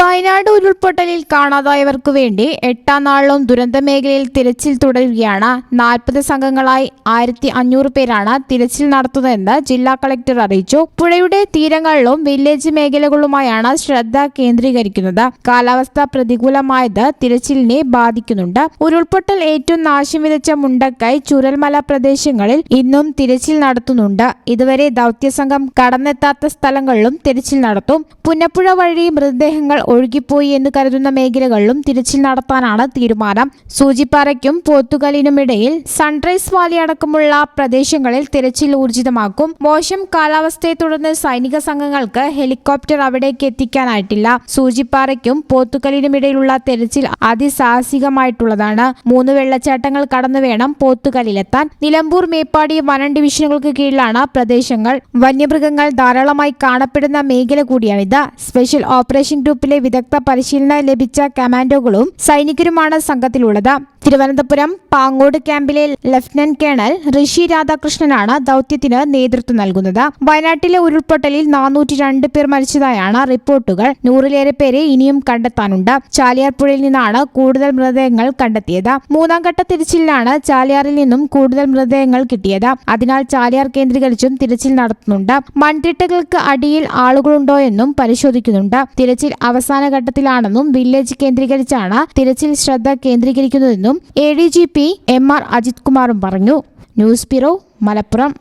വയനാട് ഉരുൾപൊട്ടലിൽ കാണാതായവർക്കു വേണ്ടി എട്ടാം നാളിലും ദുരന്ത മേഖലയിൽ തിരച്ചിൽ തുടരുകയാണ്. നാൽപ്പത് സംഘങ്ങളായി ആയിരത്തി അഞ്ഞൂറ് പേരാണ് തിരച്ചിൽ നടത്തുന്നതെന്ന് ജില്ലാ കളക്ടർ അറിയിച്ചു. പുഴയുടെ തീരങ്ങളിലും വില്ലേജ് മേഖലകളുമായാണ് ശ്രദ്ധ കേന്ദ്രീകരിക്കുന്നത്. കാലാവസ്ഥ പ്രതികൂലമായത് തിരച്ചിലിനെ ബാധിക്കുന്നുണ്ട്. ഉരുൾപൊട്ടൽ ഏറ്റവും നാശം വിതച്ച മുണ്ടക്കൈ ചുരൽമല പ്രദേശങ്ങളിൽ ഇന്നും തിരച്ചിൽ നടത്തുന്നുണ്ട്. ഇതുവരെ ദൗത്യസംഘം കടന്നെത്താത്ത സ്ഥലങ്ങളിലും തിരച്ചിൽ നടത്തും. പുന്നപ്പുഴ വഴി മൃതദേഹങ്ങൾ ഒഴുകിപ്പോയി എന്ന് കരുതുന്ന മേഖലകളിലും തിരച്ചിൽ നടത്താനാണ് തീരുമാനം. സൂചിപ്പാറയ്ക്കും പോത്തുകലിനുമിടയിൽ സൺറൈസ് വാലി അടക്കമുള്ള പ്രദേശങ്ങളിൽ തിരച്ചിൽ ഊർജിതമാക്കും. മോശം കാലാവസ്ഥയെ തുടർന്ന് സൈനിക സംഘങ്ങൾക്ക് ഹെലികോപ്റ്റർ അവിടേക്ക് എത്തിക്കാനായിട്ടില്ല. സൂചിപ്പാറയ്ക്കും പോത്തുകലിനുമിടയിലുള്ള തെരച്ചിൽ അതിസാഹസികമായിട്ടുള്ളതാണ്. മൂന്ന് വെള്ളച്ചാട്ടങ്ങൾ കടന്നു വേണം പോത്തുകലിലെത്താൻ നിലമ്പൂർ മേപ്പാടി വനം ഡിവിഷനുകൾക്ക് കീഴിലാണ് പ്രദേശങ്ങൾ. വന്യമൃഗങ്ങൾ ധാരാളമായി കാണപ്പെടുന്ന മേഖല കൂടിയാണിത്. സ്പെഷ്യൽ ഓപ്പറേഷൻ ഗ്രൂപ്പിലെ വിദഗ്ധ പരിശീലനം ലഭിച്ച കമാൻഡോകളും സൈനികരുമാണ് സംഘത്തിലുള്ളത്. തിരുവനന്തപുരം പാങ്ങോട് ക്യാമ്പിലെ ലഫ്റ്റനന്റ് കേണൽ ഋഷി രാധാകൃഷ്ണനാണ് ദൌത്യത്തിന് നേതൃത്വം നൽകുന്നത്. വയനാട്ടിലെ ഉരുൾപൊട്ടലിൽ നാനൂറ്റി രണ്ട് പേർ മരിച്ചതായാണ് റിപ്പോർട്ടുകൾ. നൂറിലേറെ പേരെ ഇനിയും കണ്ടെത്താനുണ്ട്. ചാലിയാർ പുഴയിൽ നിന്നാണ് കൂടുതൽ മൃതദേഹങ്ങൾ കണ്ടെത്തിയത്. മൂന്നാം ഘട്ട തിരച്ചിലിലാണ് ചാലിയാറിൽ നിന്നും കൂടുതൽ മൃതദേഹങ്ങൾ കിട്ടിയത്. അതിനാൽ ചാലിയാർ കേന്ദ്രീകരിച്ചും തിരച്ചിൽ നടത്തുന്നുണ്ട്. മൺതിട്ടകൾക്ക് അടിയിൽ ആളുകളുണ്ടോ എന്നും പരിശോധിക്കുന്നുണ്ട്. തിരച്ചിൽ അവസാന ഘട്ടത്തിലാണെന്നും വില്ലേജ് കേന്ദ്രീകരിച്ചാണ് തിരച്ചിൽ ശ്രദ്ധ കേന്ദ്രീകരിക്കുന്നതെന്നും A D G P M R Ajith കുമാറും പറഞ്ഞു. News bureau Malappuram.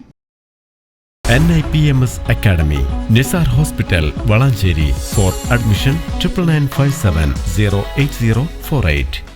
N I P M S academy Nisar hospital Valanchery. For admission triple nine five seven zero eight zero four eight.